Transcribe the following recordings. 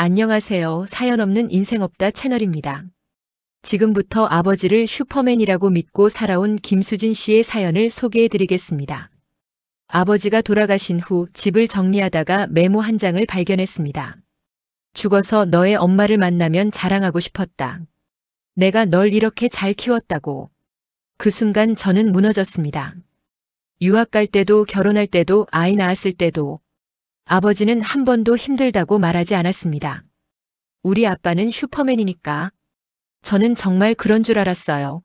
안녕하세요. 사연 없는 인생 없다 채널입니다. 지금부터 아버지를 슈퍼맨이라고 믿고 살아온 김수진 씨의 사연을 소개해 드리겠습니다. 아버지가 돌아가신 후 집을 정리하다가 메모 한 장을 발견했습니다. 죽어서 너의 엄마를 만나면 자랑하고 싶었다. 내가 널 이렇게 잘 키웠다고. 그 순간 저는 무너졌습니다. 유학 갈 때도 결혼할 때도 아이 낳았을 때도 아버지는 한 번도 힘들다고 말하지 않았습니다. 우리 아빠는 슈퍼맨이니까. 저는 정말 그런 줄 알았어요.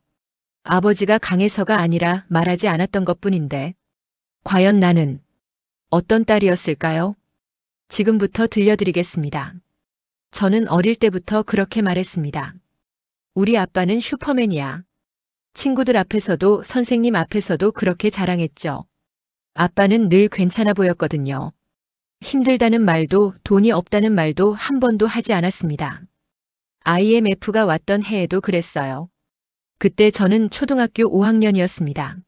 아버지가 강해서가 아니라 말하지 않았던 것 뿐인데. 과연 나는 어떤 딸이었을까요? 지금부터 들려드리겠습니다. 저는 어릴 때부터 그렇게 말했습니다. 우리 아빠는 슈퍼맨이야. 친구들 앞에서도 선생님 앞에서도 그렇게 자랑했죠. 아빠는 늘 괜찮아 보였거든요. 힘들다는 말도 돈이 없다는 말도 한 번도 하지 않았습니다. IMF가 왔던 해에도 그랬어요. 그때 저는 초등학교 5학년이었습니다.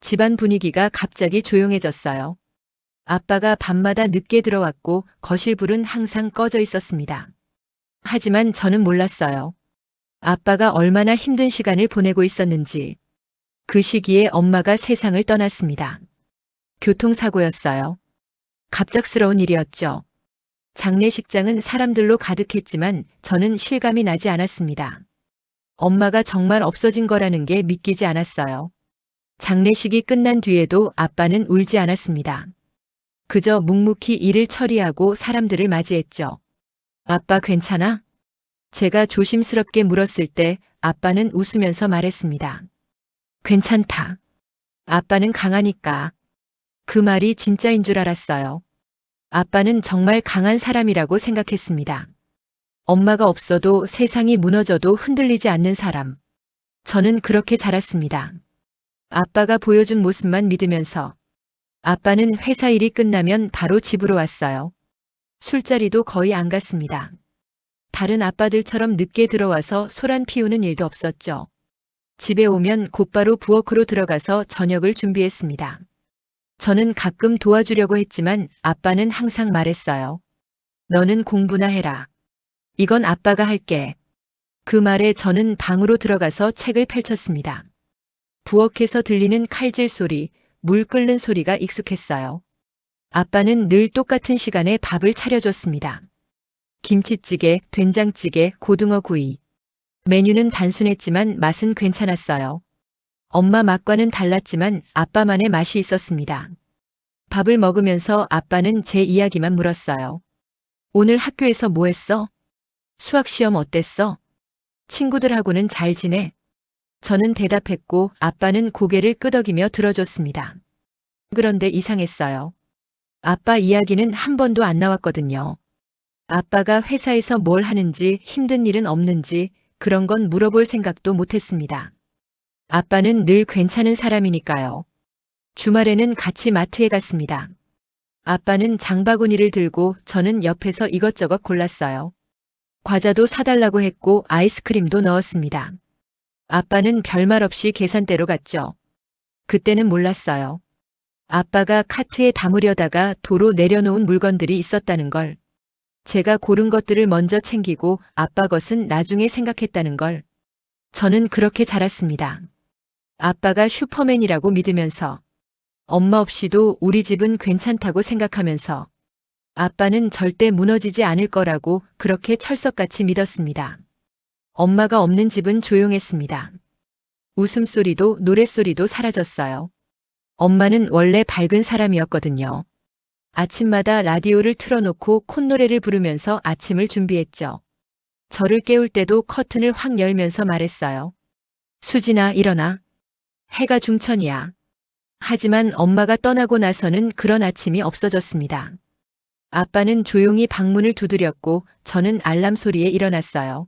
집안 분위기가 갑자기 조용해졌어요. 아빠가 밤마다 늦게 들어왔고 거실 불은 항상 꺼져 있었습니다. 하지만 저는 몰랐어요. 아빠가 얼마나 힘든 시간을 보내고 있었는지. 그 시기에 엄마가 세상을 떠났습니다. 교통사고였어요. 갑작스러운 일이었죠. 장례식장은 사람들로 가득했지만 저는 실감이 나지 않았습니다. 엄마가 정말 없어진 거라는 게 믿기지 않았어요. 장례식이 끝난 뒤에도 아빠는 울지 않았습니다. 그저 묵묵히 일을 처리하고 사람들을 맞이했죠. 아빠 괜찮아? 제가 조심스럽게 물었을 때 아빠는 웃으면서 말했습니다. 괜찮다. 아빠는 강하니까. 그 말이 진짜인 줄 알았어요. 아빠는 정말 강한 사람이라고 생각했습니다. 엄마가 없어도 세상이 무너져도 흔들리지 않는 사람. 저는 그렇게 자랐습니다. 아빠가 보여준 모습만 믿으면서 아빠는 회사 일이 끝나면 바로 집으로 왔어요. 술자리도 거의 안 갔습니다. 다른 아빠들처럼 늦게 들어와서 소란 피우는 일도 없었죠. 집에 오면 곧바로 부엌으로 들어가서 저녁을 준비했습니다. 저는 가끔 도와주려고 했지만 아빠는 항상 말했어요. 너는 공부나 해라. 이건 아빠가 할게. 그 말에 저는 방으로 들어가서 책을 펼쳤습니다. 부엌에서 들리는 칼질 소리, 물 끓는 소리가 익숙했어요. 아빠는 늘 똑같은 시간에 밥을 차려줬습니다. 김치찌개, 된장찌개, 고등어 구이. 메뉴는 단순했지만 맛은 괜찮았어요. 엄마 맛과는 달랐지만 아빠만의 맛이 있었습니다. 밥을 먹으면서 아빠는 제 이야기만 물었어요. 오늘 학교에서 뭐 했어? 수학 시험 어땠어? 친구들하고는 잘 지내? 저는 대답했고 아빠는 고개를 끄덕이며 들어줬습니다. 그런데 이상했어요. 아빠 이야기는 한 번도 안 나왔거든요. 아빠가 회사에서 뭘 하는지 힘든 일은 없는지 그런 건 물어볼 생각도 못했습니다. 아빠는 늘 괜찮은 사람이니까요. 주말에는 같이 마트에 갔습니다. 아빠는 장바구니를 들고 저는 옆에서 이것저것 골랐어요. 과자도 사달라고 했고 아이스크림도 넣었습니다. 아빠는 별말 없이 계산대로 갔죠. 그때는 몰랐어요. 아빠가 카트에 담으려다가 도로 내려놓은 물건들이 있었다는 걸. 제가 고른 것들을 먼저 챙기고 아빠 것은 나중에 생각했다는 걸. 저는 그렇게 자랐습니다. 아빠가 슈퍼맨이라고 믿으면서 엄마 없이도 우리 집은 괜찮다고 생각하면서 아빠는 절대 무너지지 않을 거라고 그렇게 철석같이 믿었습니다. 엄마가 없는 집은 조용했습니다. 웃음소리도 노랫소리도 사라졌어요. 엄마는 원래 밝은 사람이었거든요. 아침마다 라디오를 틀어놓고 콧노래를 부르면서 아침을 준비했죠. 저를 깨울 때도 커튼을 확 열면서 말했어요. 수진아, 일어나. 해가 중천이야. 하지만 엄마가 떠나고 나서는 그런 아침이 없어졌습니다. 아빠는 조용히 방문을 두드렸고 저는 알람 소리에 일어났어요.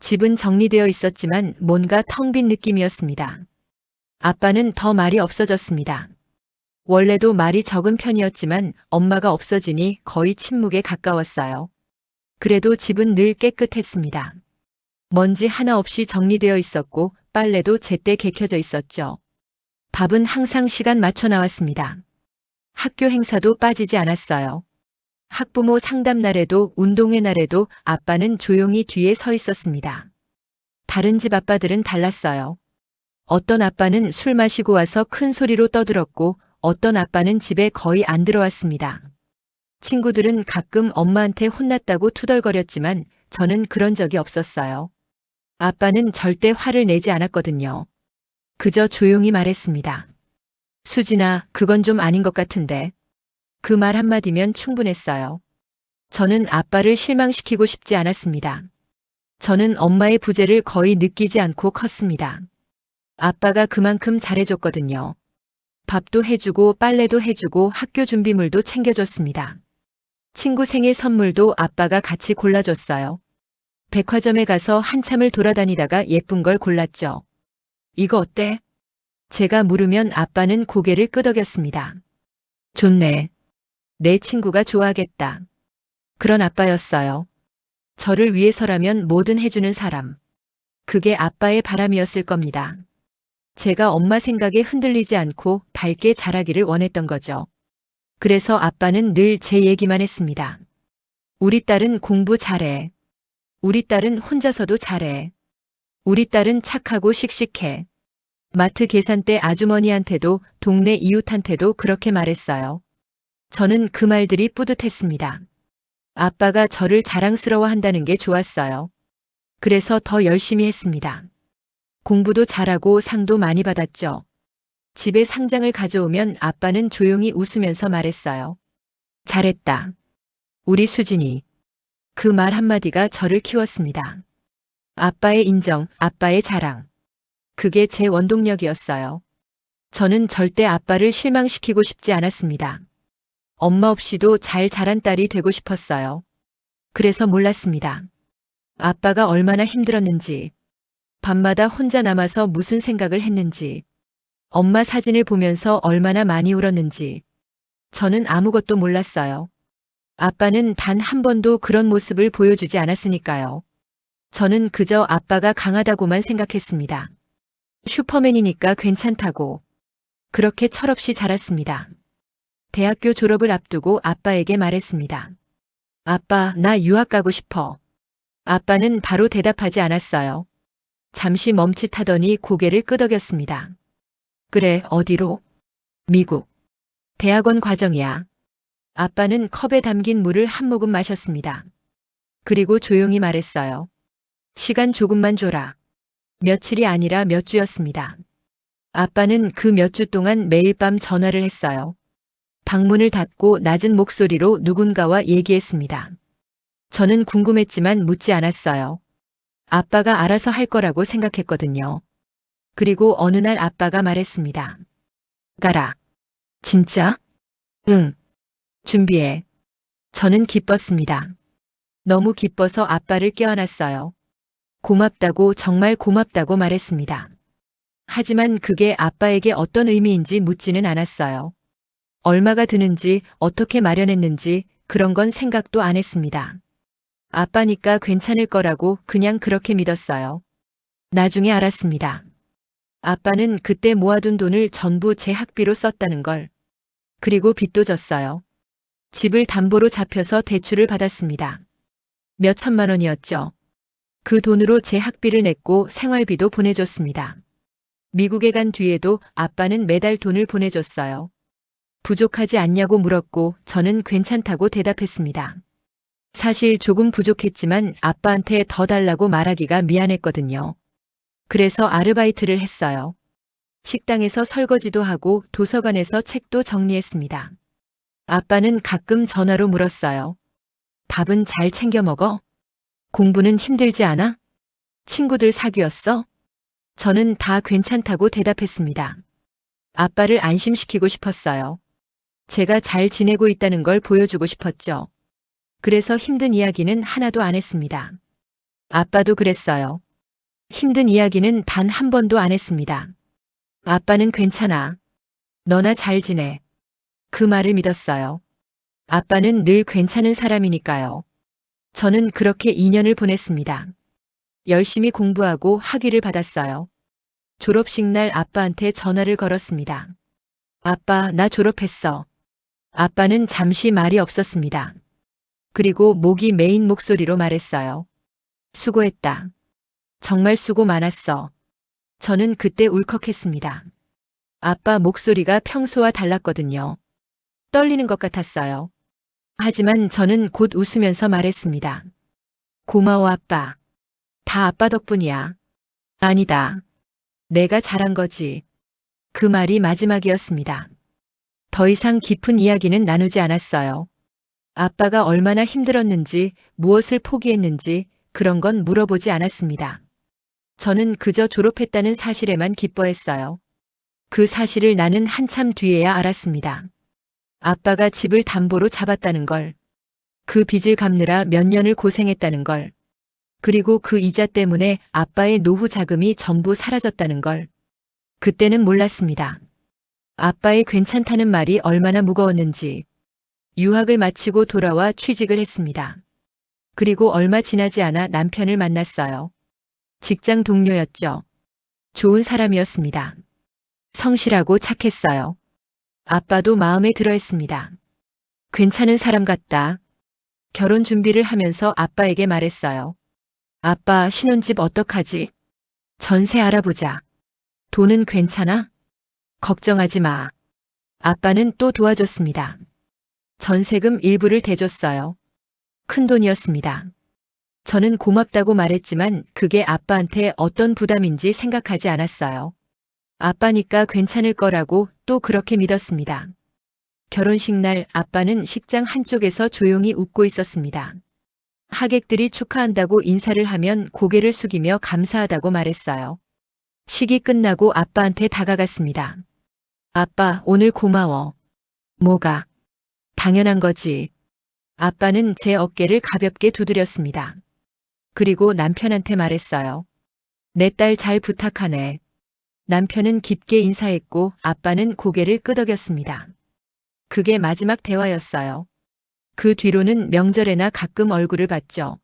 집은 정리되어 있었지만 뭔가 텅 빈 느낌이었습니다. 아빠는 더 말이 없어졌습니다. 원래도 말이 적은 편이었지만 엄마가 없어지니 거의 침묵에 가까웠어요. 그래도 집은 늘 깨끗했습니다. 먼지 하나 없이 정리되어 있었고 빨래도 제때 개켜져 있었죠. 밥은 항상 시간 맞춰 나왔습니다. 학교 행사도 빠지지 않았어요. 학부모 상담 날에도 운동회 날에도 아빠는 조용히 뒤에 서 있었습니다. 다른 집 아빠들은 달랐어요. 어떤 아빠는 술 마시고 와서 큰 소리로 떠들었고 어떤 아빠는 집에 거의 안 들어왔습니다. 친구들은 가끔 엄마한테 혼났다고 투덜거렸지만 저는 그런 적이 없었어요. 아빠는 절대 화를 내지 않았거든요. 그저 조용히 말했습니다. 수진아, 그건 좀 아닌 것 같은데. 그 말 한마디면 충분했어요. 저는 아빠를 실망시키고 싶지 않았습니다. 저는 엄마의 부재를 거의 느끼지 않고 컸습니다. 아빠가 그만큼 잘해줬거든요. 밥도 해주고 빨래도 해주고 학교 준비물도 챙겨줬습니다. 친구 생일 선물도 아빠가 같이 골라줬어요. 백화점에 가서 한참을 돌아다니다가 예쁜 걸 골랐죠. 이거 어때? 제가 물으면 아빠는 고개를 끄덕였습니다. 좋네. 내 친구가 좋아하겠다. 그런 아빠였어요. 저를 위해서라면 뭐든 해주는 사람. 그게 아빠의 바람이었을 겁니다. 제가 엄마 생각에 흔들리지 않고 밝게 자라기를 원했던 거죠. 그래서 아빠는 늘 제 얘기만 했습니다. 우리 딸은 공부 잘해. 우리 딸은 혼자서도 잘해. 우리 딸은 착하고 씩씩해. 마트 계산대 아주머니한테도 동네 이웃한테도 그렇게 말했어요. 저는 그 말들이 뿌듯했습니다. 아빠가 저를 자랑스러워 한다는 게 좋았어요. 그래서 더 열심히 했습니다. 공부도 잘하고 상도 많이 받았죠. 집에 상장을 가져오면 아빠는 조용히 웃으면서 말했어요. 잘했다. 우리 수진이. 그 말 한마디가 저를 키웠습니다. 아빠의 인정, 아빠의 자랑. 그게 제 원동력이었어요. 저는 절대 아빠를 실망시키고 싶지 않았습니다. 엄마 없이도 잘 자란 딸이 되고 싶었어요. 그래서 몰랐습니다. 아빠가 얼마나 힘들었는지, 밤마다 혼자 남아서 무슨 생각을 했는지, 엄마 사진을 보면서 얼마나 많이 울었는지, 저는 아무것도 몰랐어요. 아빠는 단 한 번도 그런 모습을 보여주지 않았으니까요. 저는 그저 아빠가 강하다고만 생각했습니다. 슈퍼맨이니까 괜찮다고. 그렇게 철없이 자랐습니다. 대학교 졸업을 앞두고 아빠에게 말했습니다. 아빠, 나 유학 가고 싶어. 아빠는 바로 대답하지 않았어요. 잠시 멈칫하더니 고개를 끄덕였습니다. 그래, 어디로? 미국. 대학원 과정이야. 아빠는 컵에 담긴 물을 한 모금 마셨습니다. 그리고 조용히 말했어요. 시간 조금만 줘라. 며칠이 아니라 몇 주였습니다. 아빠는 그 몇 주 동안 매일 밤 전화를 했어요. 방문을 닫고 낮은 목소리로 누군가와 얘기했습니다. 저는 궁금했지만 묻지 않았어요. 아빠가 알아서 할 거라고 생각했거든요. 그리고 어느 날 아빠가 말했습니다. 가라. 진짜? 응. 준비해. 저는 기뻤습니다. 너무 기뻐서 아빠를 깨어났어요. 고맙다고 정말 고맙다고 말했습니다. 하지만 그게 아빠에게 어떤 의미인지 묻지는 않았어요. 얼마가 드는지 어떻게 마련했는지 그런 건 생각도 안 했습니다. 아빠니까 괜찮을 거라고 그냥 그렇게 믿었어요. 나중에 알았습니다. 아빠는 그때 모아둔 돈을 전부 제 학비로 썼다는 걸. 그리고 빚도 졌어요. 집을 담보로 잡혀서 대출을 받았습니다. 몇 천만 원이었죠. 그 돈으로 제 학비를 냈고 생활비도 보내줬습니다. 미국에 간 뒤에도 아빠는 매달 돈을 보내줬어요. 부족하지 않냐고 물었고 저는 괜찮다고 대답했습니다. 사실 조금 부족했지만 아빠한테 더 달라고 말하기가 미안했거든요. 그래서 아르바이트를 했어요. 식당에서 설거지도 하고 도서관에서 책도 정리했습니다. 아빠는 가끔 전화로 물었어요. 밥은 잘 챙겨 먹어? 공부는 힘들지 않아? 친구들 사귀었어? 저는 다 괜찮다고 대답했습니다. 아빠를 안심시키고 싶었어요. 제가 잘 지내고 있다는 걸 보여주고 싶었죠. 그래서 힘든 이야기는 하나도 안 했습니다. 아빠도 그랬어요. 힘든 이야기는 단 한 번도 안 했습니다. 아빠는 괜찮아. 너나 잘 지내. 그 말을 믿었어요. 아빠는 늘 괜찮은 사람이니까요. 저는 그렇게 2년을 보냈습니다. 열심히 공부하고 학위를 받았어요. 졸업식 날 아빠한테 전화를 걸었습니다. 아빠, 나 졸업했어. 아빠는 잠시 말이 없었습니다. 그리고 목이 메인 목소리로 말했어요. 수고했다. 정말 수고 많았어. 저는 그때 울컥했습니다. 아빠 목소리가 평소와 달랐거든요. 떨리는 것 같았어요. 하지만 저는 곧 웃으면서 말했습니다. 고마워, 아빠. 다 아빠 덕분이야. 아니다. 내가 잘한 거지. 그 말이 마지막이었습니다. 더 이상 깊은 이야기는 나누지 않았어요. 아빠가 얼마나 힘들었는지, 무엇을 포기했는지, 그런 건 물어보지 않았습니다. 저는 그저 졸업했다는 사실에만 기뻐했어요. 그 사실을 나는 한참 뒤에야 알았습니다. 아빠가 집을 담보로 잡았다는 걸, 그 빚을 갚느라 몇 년을 고생했다는 걸, 그리고 그 이자 때문에 아빠의 노후 자금이 전부 사라졌다는 걸, 그때는 몰랐습니다. 아빠의 괜찮다는 말이 얼마나 무거웠는지, 유학을 마치고 돌아와 취직을 했습니다. 그리고 얼마 지나지 않아 남편을 만났어요. 직장 동료였죠. 좋은 사람이었습니다. 성실하고 착했어요. 아빠도 마음에 들어 했습니다. 괜찮은 사람 같다. 결혼 준비를 하면서 아빠에게 말했어요. 아빠 신혼집 어떡하지? 전세 알아보자. 돈은 괜찮아? 걱정하지 마. 아빠는 또 도와줬습니다. 전세금 일부를 대줬어요. 큰 돈이었습니다. 저는 고맙다고 말했지만 그게 아빠한테 어떤 부담인지 생각하지 않았어요. 아빠니까 괜찮을 거라고 또 그렇게 믿었습니다. 결혼식 날 아빠는 식장 한쪽에서 조용히 웃고 있었습니다. 하객들이 축하한다고 인사를 하면 고개를 숙이며 감사하다고 말했어요. 식이 끝나고 아빠한테 다가갔습니다. 아빠, 오늘 고마워. 뭐가? 당연한 거지. 아빠는 제 어깨를 가볍게 두드렸습니다. 그리고 남편한테 말했어요. 내 딸 잘 부탁하네. 남편은 깊게 인사했고 아빠는 고개를 끄덕였습니다. 그게 마지막 대화였어요. 그 뒤로는 명절에나 가끔 얼굴을 봤죠.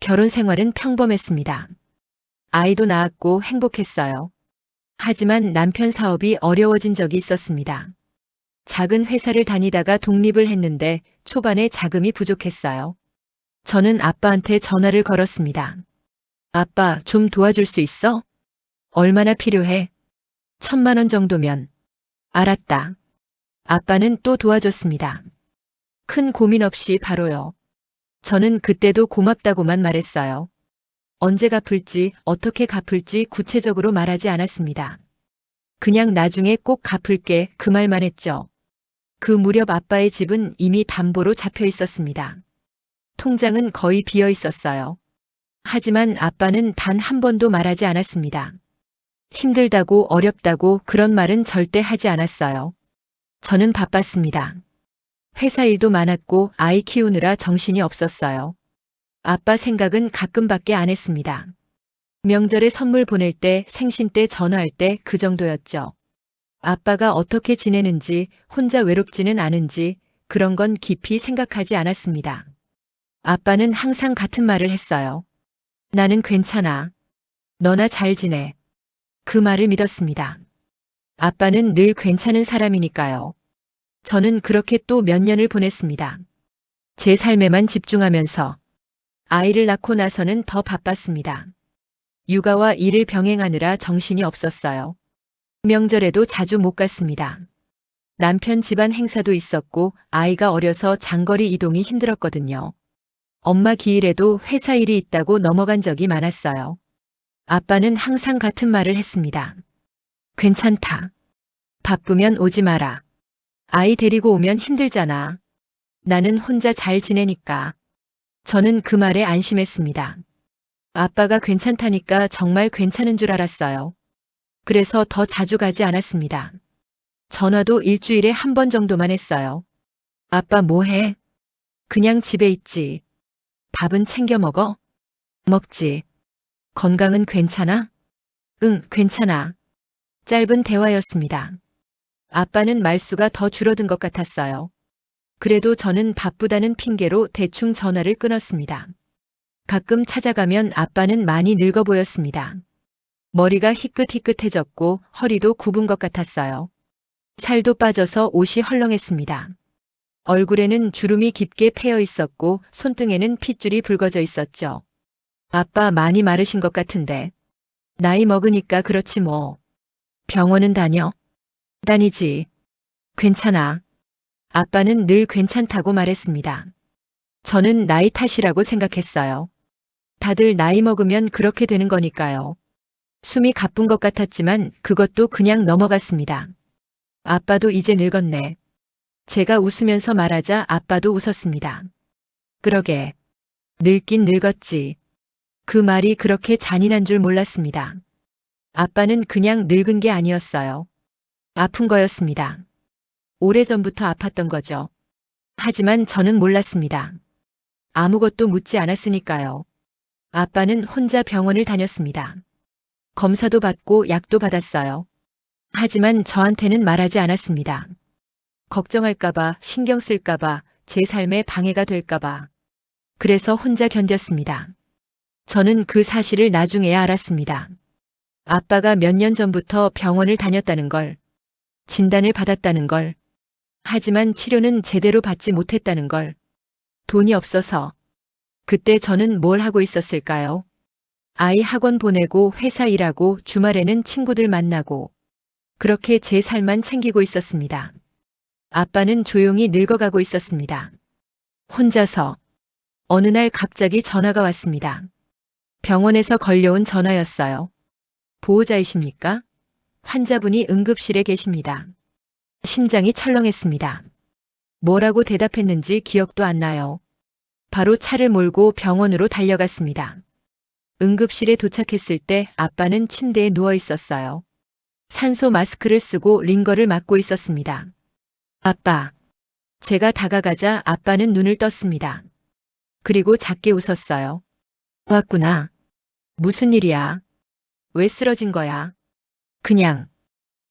결혼 생활은 평범했습니다. 아이도 낳았고 행복했어요. 하지만 남편 사업이 어려워진 적이 있었습니다. 작은 회사를 다니다가 독립을 했는데 초반에 자금이 부족했어요. 저는 아빠한테 전화를 걸었습니다. 아빠, 좀 도와줄 수 있어? 얼마나 필요해? 천만 원 정도면. 알았다. 아빠는 또 도와줬습니다. 큰 고민 없이 바로요. 저는 그때도 고맙다고만 말했어요. 언제 갚을지, 어떻게 갚을지 구체적으로 말하지 않았습니다. 그냥 나중에 꼭 갚을게 그 말만 했죠. 그 무렵 아빠의 집은 이미 담보로 잡혀 있었습니다. 통장은 거의 비어 있었어요. 하지만 아빠는 단 한 번도 말하지 않았습니다. 힘들다고 어렵다고 그런 말은 절대 하지 않았어요. 저는 바빴습니다. 회사 일도 많았고 아이 키우느라 정신이 없었어요. 아빠 생각은 가끔밖에 안 했습니다. 명절에 선물 보낼 때, 생신 때 전화할 때 그 정도였죠. 아빠가 어떻게 지내는지, 혼자 외롭지는 않은지, 그런 건 깊이 생각하지 않았습니다. 아빠는 항상 같은 말을 했어요. 나는 괜찮아. 너나 잘 지내. 그 말을 믿었습니다. 아빠는 늘 괜찮은 사람이니까요. 저는 그렇게 또 몇 년을 보냈습니다. 제 삶에만 집중하면서 아이를 낳고 나서는 더 바빴습니다. 육아와 일을 병행하느라 정신이 없었어요. 명절에도 자주 못 갔습니다. 남편 집안 행사도 있었고 아이가 어려서 장거리 이동이 힘들었거든요. 엄마 기일에도 회사 일이 있다고 넘어간 적이 많았어요. 아빠는 항상 같은 말을 했습니다. 괜찮다. 바쁘면 오지 마라. 아이 데리고 오면 힘들잖아. 나는 혼자 잘 지내니까. 저는 그 말에 안심했습니다. 아빠가 괜찮다니까 정말 괜찮은 줄 알았어요. 그래서 더 자주 가지 않았습니다. 전화도 일주일에 한 번 정도만 했어요. 아빠 뭐 해? 그냥 집에 있지. 밥은 챙겨 먹어? 먹지. 건강은 괜찮아? 응, 괜찮아. 짧은 대화였습니다. 아빠는 말수가 더 줄어든 것 같았어요. 그래도 저는 바쁘다는 핑계로 대충 전화를 끊었습니다. 가끔 찾아가면 아빠는 많이 늙어 보였습니다. 머리가 희끗희끗해졌고 허리도 굽은 것 같았어요. 살도 빠져서 옷이 헐렁했습니다. 얼굴에는 주름이 깊게 패여 있었고 손등에는 핏줄이 붉어져 있었죠. 아빠 많이 마르신 것 같은데. 나이 먹으니까 그렇지 뭐. 병원은 다녀? 다니지. 괜찮아. 아빠는 늘 괜찮다고 말했습니다. 저는 나이 탓이라고 생각했어요. 다들 나이 먹으면 그렇게 되는 거니까요. 숨이 가쁜 것 같았지만 그것도 그냥 넘어갔습니다. 아빠도 이제 늙었네. 제가 웃으면서 말하자 아빠도 웃었습니다. 그러게. 늙긴 늙었지. 그 말이 그렇게 잔인한 줄 몰랐습니다. 아빠는 그냥 늙은 게 아니었어요. 아픈 거였습니다. 오래전부터 아팠던 거죠. 하지만 저는 몰랐습니다. 아무것도 묻지 않았으니까요. 아빠는 혼자 병원을 다녔습니다. 검사도 받고 약도 받았어요. 하지만 저한테는 말하지 않았습니다. 걱정할까봐, 신경 쓸까봐, 제 삶에 방해가 될까봐. 그래서 혼자 견뎠습니다. 저는 그 사실을 나중에야 알았습니다. 아빠가 몇 년 전부터 병원을 다녔다는 걸, 진단을 받았다는 걸, 하지만 치료는 제대로 받지 못했다는 걸, 돈이 없어서. 그때 저는 뭘 하고 있었을까요? 아이 학원 보내고 회사 일하고 주말에는 친구들 만나고 그렇게 제 삶만 챙기고 있었습니다. 아빠는 조용히 늙어가고 있었습니다. 혼자서 어느 날 갑자기 전화가 왔습니다. 병원에서 걸려온 전화였어요. 보호자이십니까? 환자분이 응급실에 계십니다. 심장이 철렁했습니다. 뭐라고 대답했는지 기억도 안 나요. 바로 차를 몰고 병원으로 달려갔습니다. 응급실에 도착했을 때 아빠는 침대에 누워 있었어요. 산소 마스크를 쓰고 링거를 맞고 있었습니다. 아빠. 제가 다가가자 아빠는 눈을 떴습니다. 그리고 작게 웃었어요. 왔구나. 무슨 일이야? 왜 쓰러진 거야? 그냥.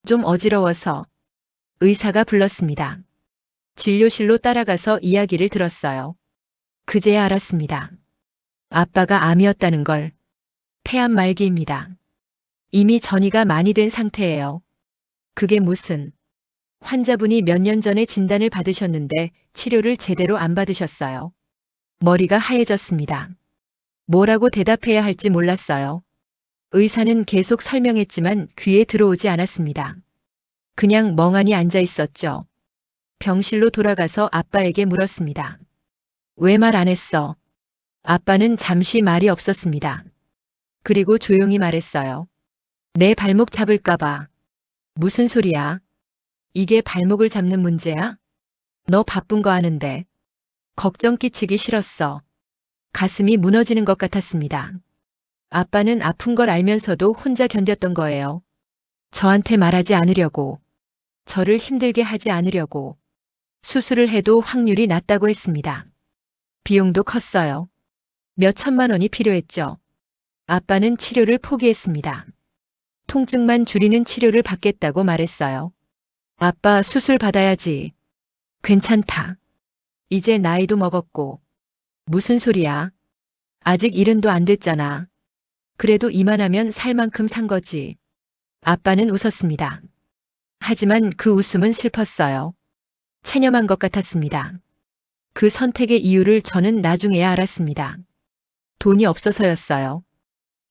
좀 어지러워서. 의사가 불렀습니다. 진료실로 따라가서 이야기를 들었어요. 그제야 알았습니다. 아빠가 암이었다는 걸. 폐암 말기입니다. 이미 전이가 많이 된 상태예요. 그게 무슨. 환자분이 몇 년 전에 진단을 받으셨는데 치료를 제대로 안 받으셨어요. 머리가 하얘졌습니다. 뭐라고 대답해야 할지 몰랐어요. 의사는 계속 설명했지만 귀에 들어오지 않았습니다. 그냥 멍하니 앉아 있었죠. 병실로 돌아가서 아빠에게 물었습니다. 왜 말 안 했어? 아빠는 잠시 말이 없었습니다. 그리고 조용히 말했어요. 내 발목 잡을까봐. 무슨 소리야? 이게 발목을 잡는 문제야? 너 바쁜 거 아는데. 걱정 끼치기 싫었어. 가슴이 무너지는 것 같았습니다. 아빠는 아픈 걸 알면서도 혼자 견뎠던 거예요. 저한테 말하지 않으려고. 저를 힘들게 하지 않으려고. 수술을 해도 확률이 낮다고 했습니다. 비용도 컸어요. 몇 천만 원이 필요했죠. 아빠는 치료를 포기했습니다. 통증만 줄이는 치료를 받겠다고 말했어요. 아빠 수술 받아야지. 괜찮다. 이제 나이도 먹었고. 무슨 소리야? 아직 일흔도 안 됐잖아. 그래도 이만하면 살 만큼 산 거지. 아빠는 웃었습니다. 하지만 그 웃음은 슬펐어요. 체념한 것 같았습니다. 그 선택의 이유를 저는 나중에야 알았습니다. 돈이 없어서였어요.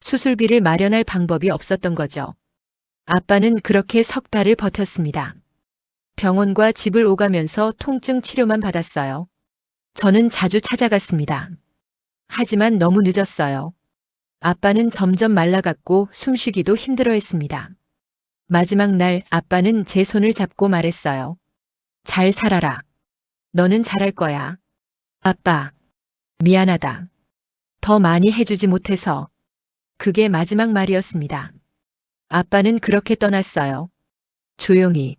수술비를 마련할 방법이 없었던 거죠. 아빠는 그렇게 석 달을 버텼습니다. 병원과 집을 오가면서 통증 치료만 받았어요. 저는 자주 찾아갔습니다. 하지만 너무 늦었어요. 아빠는 점점 말라갔고 숨쉬기도 힘들어 했습니다. 마지막 날 아빠는 제 손을 잡고 말했어요. 잘 살아라. 너는 잘할 거야. 아빠. 미안하다. 더 많이 해주지 못해서. 그게 마지막 말이었습니다. 아빠는 그렇게 떠났어요. 조용히.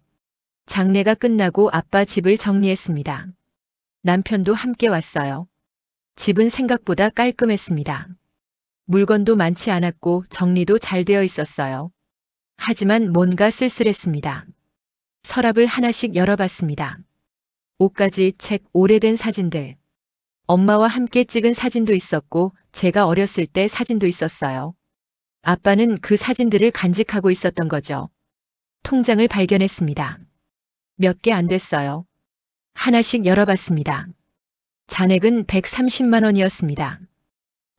장례가 끝나고 아빠 집을 정리했습니다. 남편도 함께 왔어요. 집은 생각보다 깔끔했습니다. 물건도 많지 않았고 정리도 잘 되어 있었어요. 하지만 뭔가 쓸쓸했습니다. 서랍을 하나씩 열어봤습니다. 옷가지, 책, 오래된 사진들. 엄마와 함께 찍은 사진도 있었고 제가 어렸을 때 사진도 있었어요. 아빠는 그 사진들을 간직하고 있었던 거죠. 통장을 발견했습니다. 몇 개 안 됐어요. 하나씩 열어봤습니다. 잔액은 130만 원이었습니다.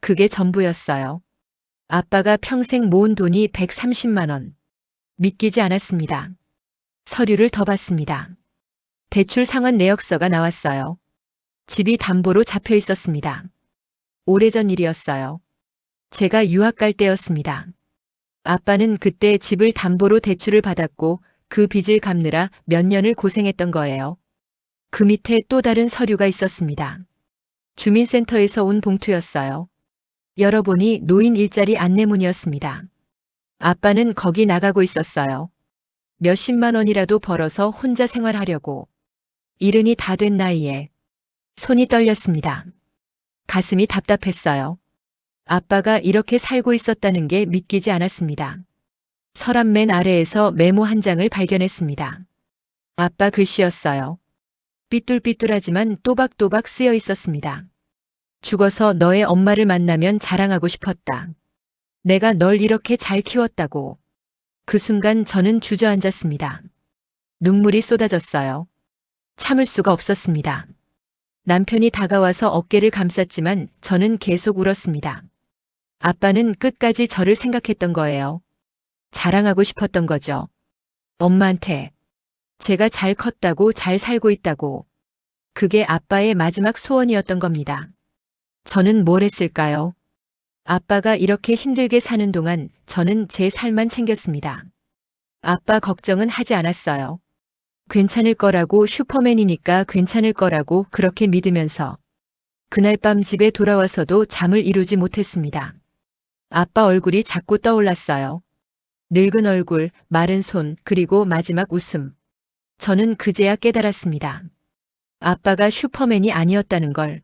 그게 전부였어요. 아빠가 평생 모은 돈이 130만 원. 믿기지 않았습니다. 서류를 더 봤습니다. 대출 상환 내역서가 나왔어요. 집이 담보로 잡혀 있었습니다. 오래전 일이었어요. 제가 유학 갈 때였습니다. 아빠는 그때 집을 담보로 대출을 받았고 그 빚을 갚느라 몇 년을 고생했던 거예요. 그 밑에 또 다른 서류가 있었습니다. 주민센터에서 온 봉투였어요. 열어보니 노인 일자리 안내문이었습니다. 아빠는 거기 나가고 있었어요. 몇십만 원이라도 벌어서 혼자 생활하려고. 이른이 다 된 나이에 손이 떨렸습니다. 가슴이 답답했어요. 아빠가 이렇게 살고 있었다는 게 믿기지 않았습니다. 서랍 맨 아래에서 메모 한 장을 발견했습니다. 아빠 글씨였어요. 삐뚤삐뚤하지만 또박또박 쓰여 있었습니다. 죽어서 너의 엄마를 만나면 자랑하고 싶었다. 내가 널 이렇게 잘 키웠다고. 그 순간 저는 주저앉았습니다. 눈물이 쏟아졌어요. 참을 수가 없었습니다. 남편이 다가와서 어깨를 감쌌지만 저는 계속 울었습니다. 아빠는 끝까지 저를 생각했던 거예요. 자랑하고 싶었던 거죠. 엄마한테 제가 잘 컸다고 잘 살고 있다고. 그게 아빠의 마지막 소원이었던 겁니다. 저는 뭘 했을까요? 아빠가 이렇게 힘들게 사는 동안 저는 제 살만 챙겼습니다. 아빠 걱정은 하지 않았어요. 괜찮을 거라고 슈퍼맨이니까 괜찮을 거라고 그렇게 믿으면서 그날 밤 집에 돌아와서도 잠을 이루지 못했습니다. 아빠 얼굴이 자꾸 떠올랐어요. 늙은 얼굴, 마른 손, 그리고 마지막 웃음. 저는 그제야 깨달았습니다. 아빠가 슈퍼맨이 아니었다는 걸.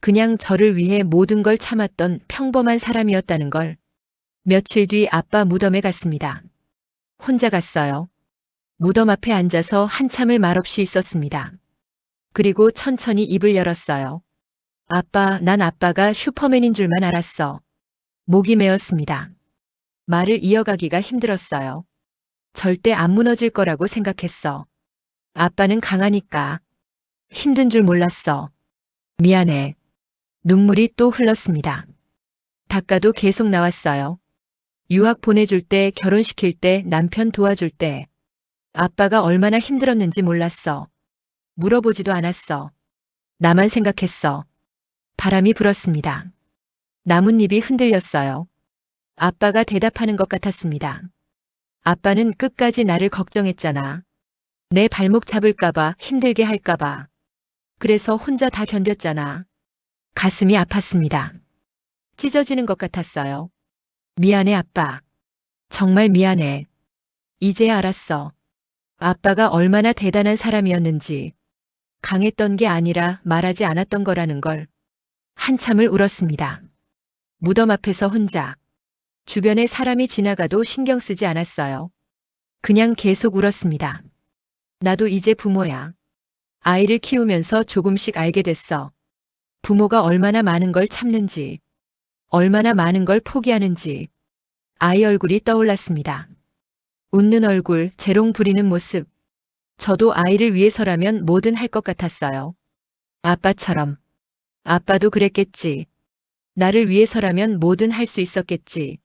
그냥 저를 위해 모든 걸 참았던 평범한 사람이었다는 걸. 며칠 뒤 아빠 무덤에 갔습니다. 혼자 갔어요. 무덤 앞에 앉아서 한참을 말없이 있었습니다. 그리고 천천히 입을 열었어요. 아빠, 난 아빠가 슈퍼맨인 줄만 알았어. 목이 메었습니다. 말을 이어가기가 힘들었어요. 절대 안 무너질 거라고 생각했어. 아빠는 강하니까. 힘든 줄 몰랐어. 미안해. 눈물이 또 흘렀습니다. 닦아도 계속 나왔어요. 유학 보내줄 때, 결혼시킬 때, 남편 도와줄 때. 아빠가 얼마나 힘들었는지 몰랐어. 물어보지도 않았어. 나만 생각했어. 바람이 불었습니다. 나뭇잎이 흔들렸어요. 아빠가 대답하는 것 같았습니다. 아빠는 끝까지 나를 걱정했잖아. 내 발목 잡을까봐 힘들게 할까봐. 그래서 혼자 다 견뎠잖아. 가슴이 아팠습니다. 찢어지는 것 같았어요. 미안해, 아빠. 정말 미안해. 이제야 알았어. 아빠가 얼마나 대단한 사람이었는지. 강했던 게 아니라 말하지 않았던 거라는 걸. 한참을 울었습니다. 무덤 앞에서 혼자. 주변에 사람이 지나가도 신경 쓰지 않았어요. 그냥 계속 울었습니다. 나도 이제 부모야. 아이를 키우면서 조금씩 알게 됐어. 부모가 얼마나 많은 걸 참는지, 얼마나 많은 걸 포기하는지. 아이 얼굴이 떠올랐습니다. 웃는 얼굴, 재롱 부리는 모습. 저도 아이를 위해서라면 뭐든 할 것 같았어요. 아빠처럼. 아빠도 그랬겠지. 나를 위해서라면 뭐든 할 수 있었겠지.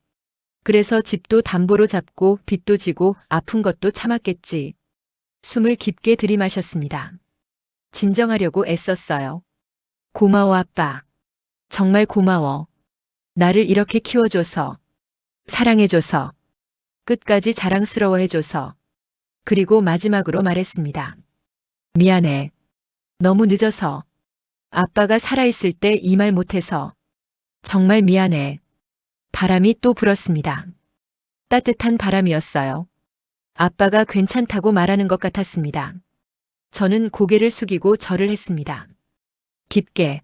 그래서 집도 담보로 잡고 빚도 지고 아픈 것도 참았겠지. 숨을 깊게 들이마셨습니다. 진정하려고 애썼어요. 고마워, 아빠. 정말 고마워. 나를 이렇게 키워줘서, 사랑해줘서, 끝까지 자랑스러워해줘서, 그리고 마지막으로 말했습니다. 미안해. 너무 늦어서. 아빠가 살아있을 때 이 말 못해서. 정말 미안해. 바람이 또 불었습니다. 따뜻한 바람이었어요. 아빠가 괜찮다고 말하는 것 같았습니다. 저는 고개를 숙이고 절을 했습니다. 깊게.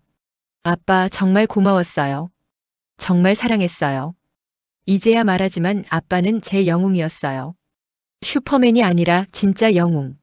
아빠 정말 고마웠어요. 정말 사랑했어요. 이제야 말하지만 아빠는 제 영웅이었어요. 슈퍼맨이 아니라 진짜 영웅.